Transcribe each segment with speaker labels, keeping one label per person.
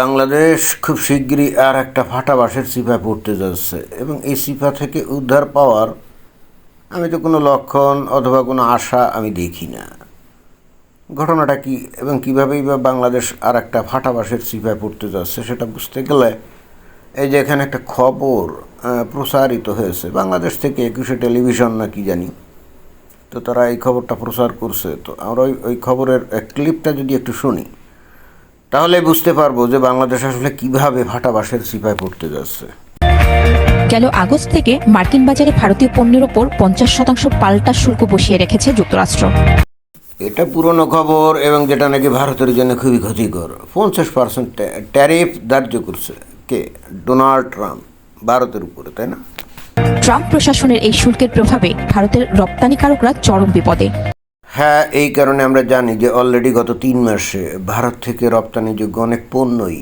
Speaker 1: বাংলাদেশ খুব শিগগিরই আর একটা ফাটা বাঁশের সিপা পড়তে যাচ্ছে এবং এই সিপা থেকে উদ্ধার পাওয়ার আমি তো কোনো লক্ষণ অথবা কোনো আশা আমি দেখি না। ঘটনাটা কি এবং কীভাবেই বা বাংলাদেশ আর একটা ফাটা বাঁশের সিপায় পড়তে যাচ্ছে সেটা বুঝতে গেলে এই যে এখানে একটা খবর প্রসারিত হয়েছে। বাংলাদেশ থেকে একুশে টেলিভিশন না কি জানি। তো তারা এই খবরটা প্রচার করছে। তো আমরা ওই ওই খবরের ক্লিপটা যদি একটু শুনি। তাহলে বুঝতে পারব যে বাংলাদেশ আসলে কীভাবে ফাটা বাঁশের সিপায় পড়তে যাচ্ছে।
Speaker 2: গেল আগস্ট থেকে মার্কিন বাজারে ভারতীয় পণ্যের ওপর পঞ্চাশ শতাংশ পাল্টা শুল্ক বসিয়ে রেখেছে যুক্তরাষ্ট্র।
Speaker 1: এটা পুরনো খবর এবং যেটা নাকি ভারতের জন্য খুবই ক্ষতিকর। পঞ্চাশ পার্সেন্ট ট্যারিফ ধার্য করছে কে? ডোনাল্ড ট্রাম্প ভারতের উপরে তাই না?
Speaker 2: ট্রাম্প প্রশাসনের এই শুল্কের প্রভাবে ভারতের রপ্তানিকারকরা চরম বিপদে।
Speaker 1: হ্যাঁ এই কারণে আমরা জানি যে অলরেডি গত তিন মাসে ভারত থেকে রপ্তানিযোগ্য অনেক পণ্যই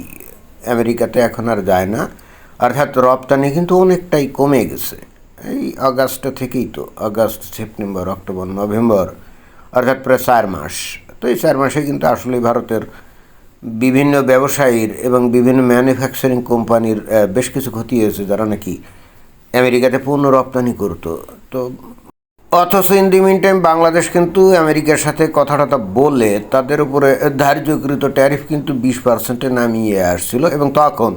Speaker 1: আমেরিকাতে এখন আর যায় না। অর্থাৎ রপ্তানি কিন্তু অনেকটাই কমে গেছে। এই আগস্ট থেকেই তো, আগস্ট, সেপ্টেম্বর, অক্টোবর, নভেম্বর, অর্থাৎ প্রায় চার মাস। তো এই চার মাসে কিন্তু আসলে ভারতের বিভিন্ন ব্যবসায়ীর এবং বিভিন্ন ম্যানুফ্যাকচারিং কোম্পানির বেশ কিছু ক্ষতি হয়েছে যারা নাকি আমেরিকাতে পণ্য রপ্তানি করতো। তো অথচ in the mean time Bangladesh কিন্তু আমেরিকার সাথে কথা টথা বলে তাদের উপরে ধার্যকৃত ট্যারিফ কিন্তু বিশ পার্সেন্টে নামিয়ে আসছিল এবং তখন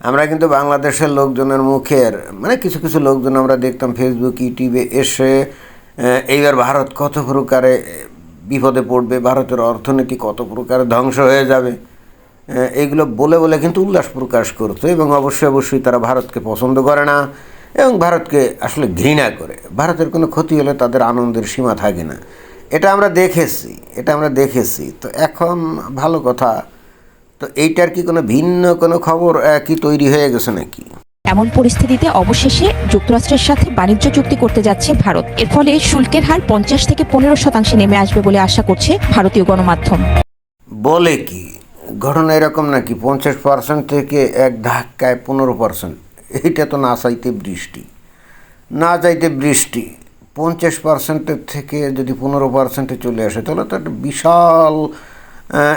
Speaker 1: আমরা কিন্তু বাংলাদেশের লোকজনের মুখের মানে কিছু কিছু লোকজন আমরা দেখতাম ফেসবুক ইউটিউবে এসে এইবার ভারত কত প্রকারে বিপদে পড়বে ভারতের অর্থনীতি কত প্রকারে ধ্বংস হয়ে যাবে আহ, এইগুলো বলে বলে কিন্তু উল্লাস প্রকাশ করতো এবং অবশ্যই অবশ্যই তারা ভারতকে পছন্দ করে না। এবং ভারতকে আসলে ঘৃণা করে। ভারতের কোনো ক্ষতি হলে তাদের আনন্দের সীমা থাকে না। এটা আমরা দেখেছি এটা আমরা দেখেছি। তো এখন ভালো কথা তো এইটার কি কোনো ভিন্ন কোনো খবর কি তৈরি হয়ে গেছে নাকি?
Speaker 2: এমন পরিস্থিতিতে অবশেষে যুক্তরাষ্ট্রের সাথে বাণিজ্য চুক্তি করতে যাচ্ছে ভারত। এর ফলে শুল্কের হার পঞ্চাশ থেকে পনেরো শতাংশে নেমে আসবে বলে আশা করছে ভারতীয় গণমাধ্যম।
Speaker 1: বলে কি ঘটনা এরকম নাকি? পঞ্চাশ পার্সেন্ট থেকে এক ধাক্কায় পনেরো পার্সেন্ট। এইটা তো না চাইতে বৃষ্টি। না চাইতে বৃষ্টি, পঞ্চাশ পার্সেন্টের থেকে যদি পনেরো পার্সেন্টে চলে আসে, তাহলে তো একটা বিশাল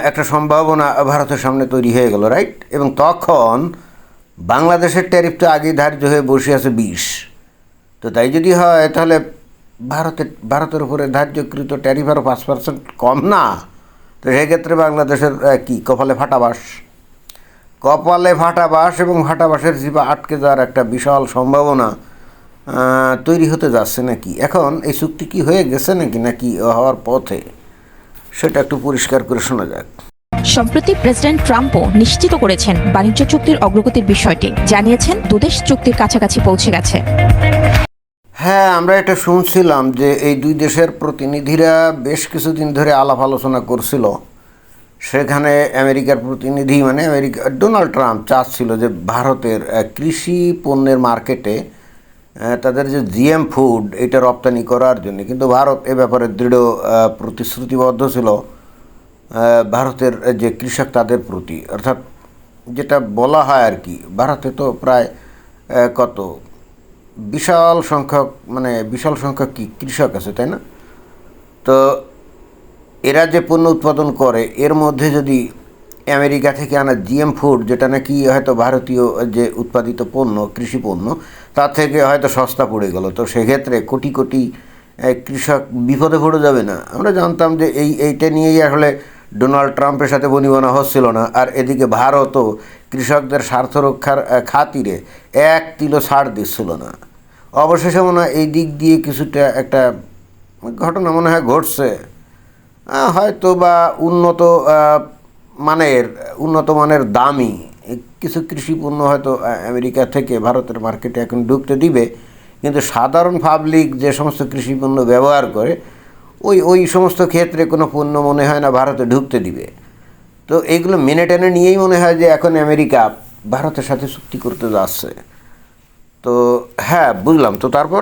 Speaker 1: একটা সম্ভাবনা ভারতের সামনে তৈরি হয়ে গেল রাইট এবং তখন বাংলাদেশের ট্যারিফ তো আগেই ধার্য হয়ে বসে আছে বিশ। তো তাই যদি হয়, তাহলে ভারতের ভারতের উপরে ধার্যকৃত ট্যারিফ আরও পাঁচ পার্সেন্ট কম না? তো সেক্ষেত্রে বাংলাদেশের কি, কপালে ফাটাবাস কপালে ফাটাবাস এবং ফাটাবাসের জিপা আটকে যাওয়ার একটা বিশাল সম্ভাবনা তৈরি হতে যাচ্ছে নাকি? এখন এই চুক্তি কি হয়ে গেছে নাকি নাকি হওয়ার পথে? সেটা একটু পরিষ্কার করে শোনা যাক।
Speaker 2: সম্প্রতি প্রেসিডেন্ট ট্রাম্পও নিশ্চিত করেছেন বাণিজ্য চুক্তির অগ্রগতির বিষয়টি। জানিয়েছেন দুদেশ চুক্তির কাছাকাছি পৌঁছে গেছে।
Speaker 1: হ্যাঁ আমরা এটা শুনছিলাম যে এই দুই দেশের প্রতিনিধিরা বেশ কিছুদিন ধরে আলাপ আলোচনা করছিল। সেখানে আমেরিকার প্রতিনিধি মানে আমেরিকা, ডোনাল্ড ট্রাম্প চাচ্ছিল যে ভারতের কৃষি পণ্যের মার্কেটে তাদের যে জিএম ফুড, এটা রপ্তানি করার জন্য। কিন্তু ভারত এ ব্যাপারে দৃঢ় প্রতিশ্রুতিবদ্ধ ছিল ভারতের যে কৃষক তাদের প্রতি। অর্থাৎ যেটা বলা হয় আর কি, ভারতে তো প্রায় কত, বিশাল সংখ্যক মানে বিশাল সংখ্যক কি কৃষক আছে, তাই না? তো এরা যে পণ্য উৎপাদন করে, এর মধ্যে যদি আমেরিকা থেকে আনা জিএম ফুড, যেটা নাকি হয়তো ভারতীয় যে উৎপাদিত পণ্য, কৃষি পণ্য, তার থেকে হয়তো সস্তা পড়ে গেল। তো সেক্ষেত্রে কোটি কোটি কৃষক বিপদে পড়ে যাবে না। আমরা জানতাম যে এই, এইটা নিয়েই আসলে ডোনাল্ড ট্রাম্পের সাথে বনিবনা হচ্ছিল না। আর এদিকে ভারতও কৃষকদের স্বার্থ রক্ষার খাতিরে এক তিলো ছাড় দিচ্ছিল না। অবশেষে মনে হয় এই দিক দিয়ে কিছুটা একটা ঘটনা মনে হয় ঘটছে। হয়তো বা উন্নত মানের উন্নত মানের দামি, কিছু কৃষি পণ্য হয়তো আমেরিকা থেকে ভারতের মার্কেটে এখন ঢুকতে দিবে। কিন্তু সাধারণ পাবলিক যে সমস্ত কৃষি পণ্য ব্যবহার করে, ওই ওই সমস্ত ক্ষেত্রে কোনো পণ্য মনে হয় না ভারতে ঢুকতে দিবে। তো এইগুলো মেনে টেনে নিয়েই মনে হয় যে এখন আমেরিকা ভারতের সাথে চুক্তি করতে যাচ্ছে। তো হ্যাঁ বুঝলাম। তো তারপর?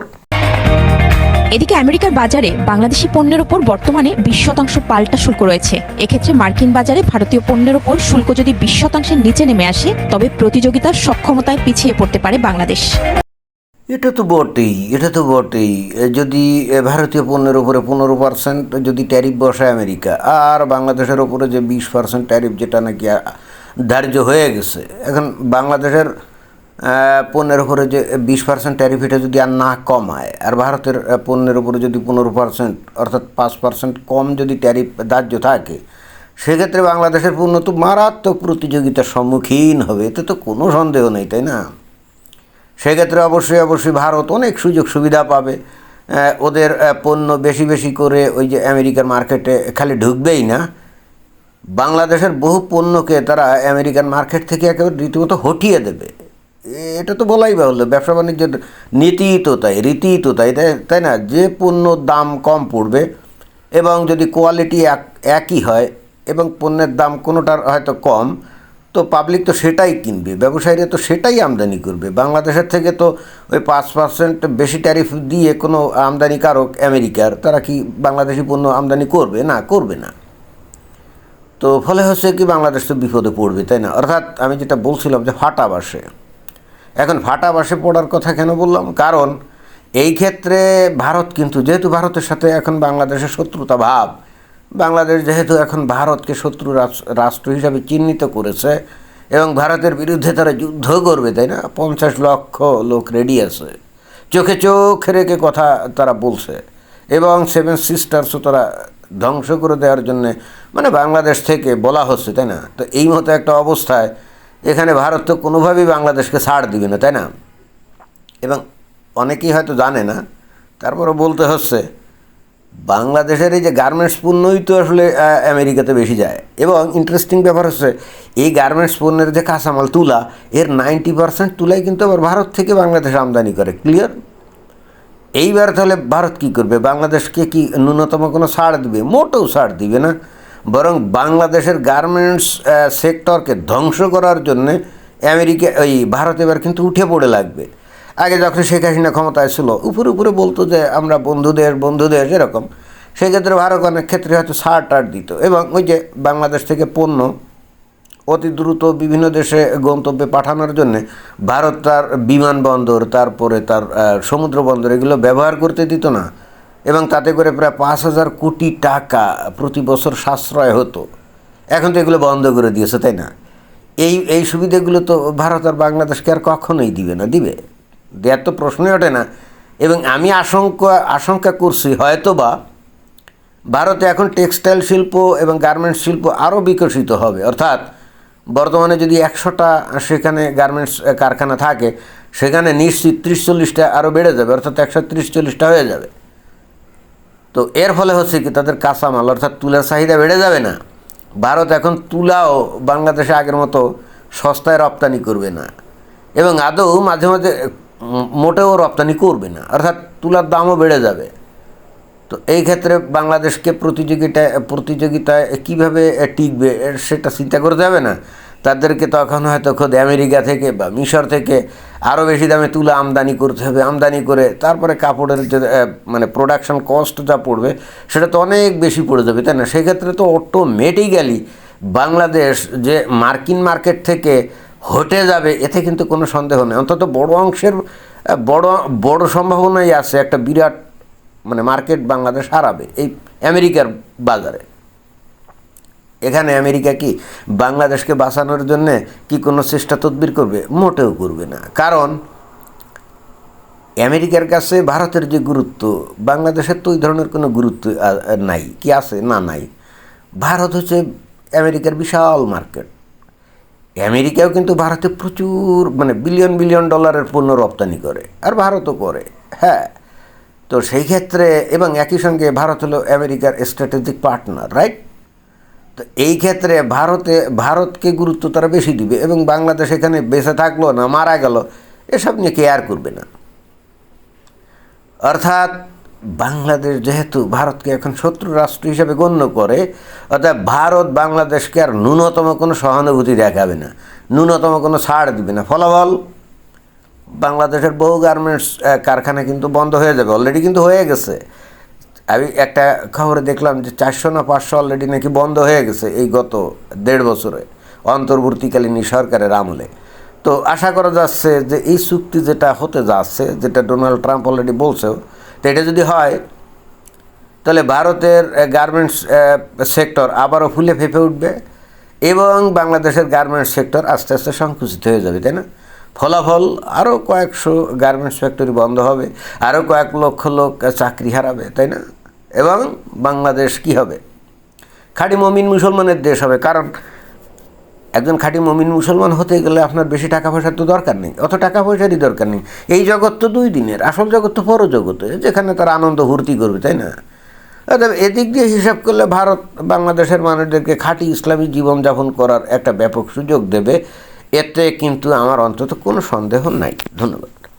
Speaker 2: এদিকে আমেরিকার বাজারে বাংলাদেশি পণ্যের ওপর বর্তমানে বিশ শতাংশ পাল্টা শুল্ক রয়েছে। এক্ষেত্রে মার্কিন বাজারে ভারতীয় পণ্যের ওপর শুল্ক যদি বিশ শতাংশের নিচে নেমে আসে, তবে প্রতিযোগিতার সক্ষমতায় পিছিয়ে পড়তে পারে বাংলাদেশ।
Speaker 1: এটা তো বটেই, এটা তো বটেই। যদি ভারতীয় পণ্যের উপরে পনেরো পার্সেন্ট যদি ট্যারিফ বসায় আমেরিকা, আর বাংলাদেশের উপরে যে বিশ পার্সেন্ট ট্যারিফ যেটা নাকি ধার্য হয়ে গেছে, এখন বাংলাদেশের পণ্যের উপরে যে বিশ পার্সেন্ট ট্যারিফ এটা যদি আর না কমায়, আর ভারতের পণ্যের উপরে যদি পনেরো পার্সেন্ট অর্থাৎ পাঁচ পার্সেন্ট কম যদি ট্যারিফ ধার্য থাকে, সেক্ষেত্রে বাংলাদেশের পণ্য তো মারাত্মক প্রতিযোগিতার সম্মুখীন হবে, এতে তো কোনো সন্দেহ নেই, তাই না? সেক্ষেত্রে অবশ্যই অবশ্যই ভারত অনেক সুযোগ সুবিধা পাবে ওদের পণ্য বেশি বেশি করে ওই যে আমেরিকার মার্কেটে খালি ঢুকবেই না। বাংলাদেশের বহু পণ্যকে তারা আমেরিকান মার্কেট থেকে একেবারে রীতিমতো হটিয়ে দেবে। এটা তো বলাই বাহুল্য, ব্যবসা বাণিজ্যের নীতি তো তাই রীতি তো তাই তাই না? যে পণ্যর দাম কম পড়বে এবং যদি কোয়ালিটি এক, একই হয় এবং পণ্যের দাম কোনোটার হয়তো কম, তো পাবলিক তো সেটাই কিনবে, ব্যবসায়ীরা তো সেটাই আমদানি করবে। বাংলাদেশের থেকে তো ওই পাঁচ পার্সেন্ট বেশি ট্যারিফ দিয়ে কোনো আমদানিকারক আমেরিকার, তারা কি বাংলাদেশি পণ্য আমদানি করবে? না করবে না। তো ফলে হচ্ছে কি বাংলাদেশ তো বিপদে পড়বে, তাই না? অর্থাৎ আমি যেটা বলছিলাম যে ফাটা বাসে এখন ফাটা বাসে পড়ার কথা কেন বললাম? কারণ এই ক্ষেত্রে ভারত কিন্তু, যেহেতু ভারতের সাথে এখন বাংলাদেশের শত্রুতা ভাব, বাংলাদেশ যেহেতু এখন ভারতকে শত্রু রাষ্ট্র হিসাবে চিহ্নিত করেছে এবং ভারতের বিরুদ্ধে তারা যুদ্ধ করবে, তাই না? পঞ্চাশ লক্ষ লোক রেডি আছে। চোখে চোখ রেখে কথা তারা বলছে এবং সেভেন সিস্টার্সও তারা ধ্বংস করে দেওয়ার জন্যে মানে বাংলাদেশ থেকে বলা হচ্ছে, তাই না? তো এই মতো একটা অবস্থায় এখানে ভারত তো কোনোভাবেই বাংলাদেশকে ছাড় দিবে না, তাই না? এবং অনেকেই হয়তো জানে না তারপরে বলতে হচ্ছে, বাংলাদেশের এই যে গার্মেন্টস পণ্যই তো আসলে আমেরিকাতে বেশি যায়। এবং ইন্টারেস্টিং ব্যাপার হচ্ছে, এই গার্মেন্টস পণ্যের যে কাঁচামাল তুলা, এর নাইনটি পার্সেন্ট তুলাই কিন্তু আবার ভারত থেকে বাংলাদেশ আমদানি করে ক্লিয়ার এইবার তাহলে ভারত কি করবে? বাংলাদেশকে কি ন্যূনতম কোনো ছাড় দিবে? মোটেও ছাড় দিবে না। বরং বাংলাদেশের গার্মেন্টস সেক্টরকে ধ্বংস করার জন্যে আমেরিকা, ওই ভারত এবার কিন্তু উঠে পড়ে লাগবে। আগে যখন শেখ হাসিনা ক্ষমতায় ছিল, উপরে উপরে বলতো যে আমরা বন্ধুদের বন্ধুদের এরকম। সেক্ষেত্রে ভারত অনেক ক্ষেত্রে হয়তো ছাড় টাড় দিত এবং ওই যে বাংলাদেশ থেকে পণ্য অতি দ্রুত বিভিন্ন দেশে গন্তব্যে পাঠানোর জন্য ভারত তার বিমানবন্দর তারপরে তার সমুদ্র বন্দর এগুলো ব্যবহার করতে দিত না। এবং তাতে করে প্রায় পাঁচ হাজার কোটি টাকা প্রতি বছর সাশ্রয় হতো। এখন তো এগুলো বন্ধ করে দিয়েছে, তাই না? এই এই সুবিধাগুলো তো ভারত আর বাংলাদেশকে আর কখনোই দিবে না, দিবে? দেওয়ার তো প্রশ্নই ওঠে না। এবং আমি আশঙ্কা আশঙ্কা করছি হয়তো বা ভারতে এখন টেক্সটাইল শিল্প এবং গার্মেন্টস শিল্প আরও বিকশিত হবে। অর্থাৎ বর্তমানে যদি একশোটা সেখানে গার্মেন্টস কারখানা থাকে, সেখানে নিশ্চিত ত্রিশ চল্লিশটা আরও বেড়ে যাবে, অর্থাৎ একশো ত্রিশ চল্লিশটা হয়ে যাবে। তো এর ফলে হচ্ছে কি তাদের কাঁচামাল, অর্থাৎ তুলার চাহিদা বেড়ে যাবে না। ভারত এখন তুলাও বাংলাদেশে আগের মতো সস্তায় রপ্তানি করবে না। এবং আদৌ মাঝে মাঝে মোটেও রপ্তানি করবে না। অর্থাৎ তুলার দামও বেড়ে যাবে। তো এই ক্ষেত্রে বাংলাদেশকে প্রতিযোগিতায় প্রতিযোগিতায় কীভাবে টিকবে, সেটা চিন্তা করতে হবে না। তাদেরকে তখন হয়তো খোদ আমেরিকা থেকে বা মিশর থেকে আরও বেশি দামে তুলা আমদানি করতে হবে, আমদানি করে তারপরে কাপড়ের যে মানে প্রোডাকশন কস্ট যা পড়বে সেটা তো অনেক বেশি পড়ে যাবে, তাই না? সেক্ষেত্রে তো অটোমেটিক্যালি বাংলাদেশ যে মার্কিন মার্কেট থেকে হটে যাবে, এতে কিন্তু কোনো সন্দেহ নেই। অন্তত বড় অংশের বড় বড় সম্ভাবনাই আছে একটা বিরাট মানে মার্কেট বাংলাদেশ হারাবে এই আমেরিকার বাজারে। এখানে আমেরিকা কি বাংলাদেশকে বাঁচানোর জন্য কি কোনো চেষ্টা তদবির করবে? মোটেও করবে না। কারণ আমেরিকার কাছে ভারতের যে গুরুত্ব, বাংলাদেশের তো ওই ধরনের কোনো গুরুত্ব নাই। কি আছে? না, নাই। ভারত হচ্ছে আমেরিকার বিশাল মার্কেট। আমেরিকাও কিন্তু ভারতে প্রচুর মানে বিলিয়ন বিলিয়ন ডলারের পণ্য রপ্তানি করে। আর ভারতও করে। হ্যাঁ। তো সেই ক্ষেত্রে এবং একই সঙ্গে ভারত হলো আমেরিকার স্ট্র্যাটেজিক পার্টনার রাইট তো এই ক্ষেত্রে ভারতে, ভারতকে গুরুত্ব তারা বেশি দিবে এবং বাংলাদেশ এখানে বেঁচে থাকল না, মারা গেল, এসব নিয়ে কেয়ার করবে না। অর্থাৎ বাংলাদেশ যেহেতু ভারতকে এখন শত্রু রাষ্ট্র হিসেবে গণ্য করে, অর্থাৎ ভারত বাংলাদেশকে আর ন্যূনতম কোনো সহানুভূতি দেখাবে না, ন্যূনতম কোনো ছাড় দিবে না। ফলাফল, বাংলাদেশের বহু গার্মেন্টস কারখানা কিন্তু বন্ধ হয়ে যাবে অলরেডি কিন্তু হয়ে গেছে। আমি একটা খবরে দেখলাম যে চারশো না পাঁচশো অলরেডি নাকি বন্ধ হয়ে গেছে এই গত দেড় বছরে, অন্তর্বর্তীকালীন সরকারের আমলে। তো আশা করা যাচ্ছে যে এই চুক্তি যেটা হতে যাচ্ছে, যেটা ডোনাল্ড ট্রাম্প অলরেডি বলছেও তো এটা যদি হয়, তাহলে ভারতের গার্মেন্টস সেক্টর আবারও ফুলে ফেঁপে উঠবে এবং বাংলাদেশের গার্মেন্টস সেক্টর আস্তে আস্তে সংকুচিত হয়ে যাবে, তাই না? ফলাফল আরও কয়েকশো গার্মেন্টস ফ্যাক্টরি বন্ধ হবে, আরও কয়েক লক্ষ লোক চাকরি হারাবে, তাই না? এবং বাংলাদেশ কি হবে? খাঁটি মমিন মুসলমানের দেশ হবে। কারণ একজন খাঁটি মমিন মুসলমান হতে গেলে আপনার বেশি টাকা পয়সার তো দরকার নেই। অত টাকা পয়সারই দরকার নেই। এই জগৎ তো দুই দিনের, আসল জগৎ তো পর জগতে যেখানে তারা আনন্দ ফুর্তি করবে, তাই না? এদিক দিয়ে হিসাব করলে ভারত বাংলাদেশের মানুষদেরকে খাঁটি ইসলামী জীবনযাপন করার একটা ব্যাপক সুযোগ দেবে। এতে কিন্তু আমার অন্তত কোনো সন্দেহ নাই। ধন্যবাদ।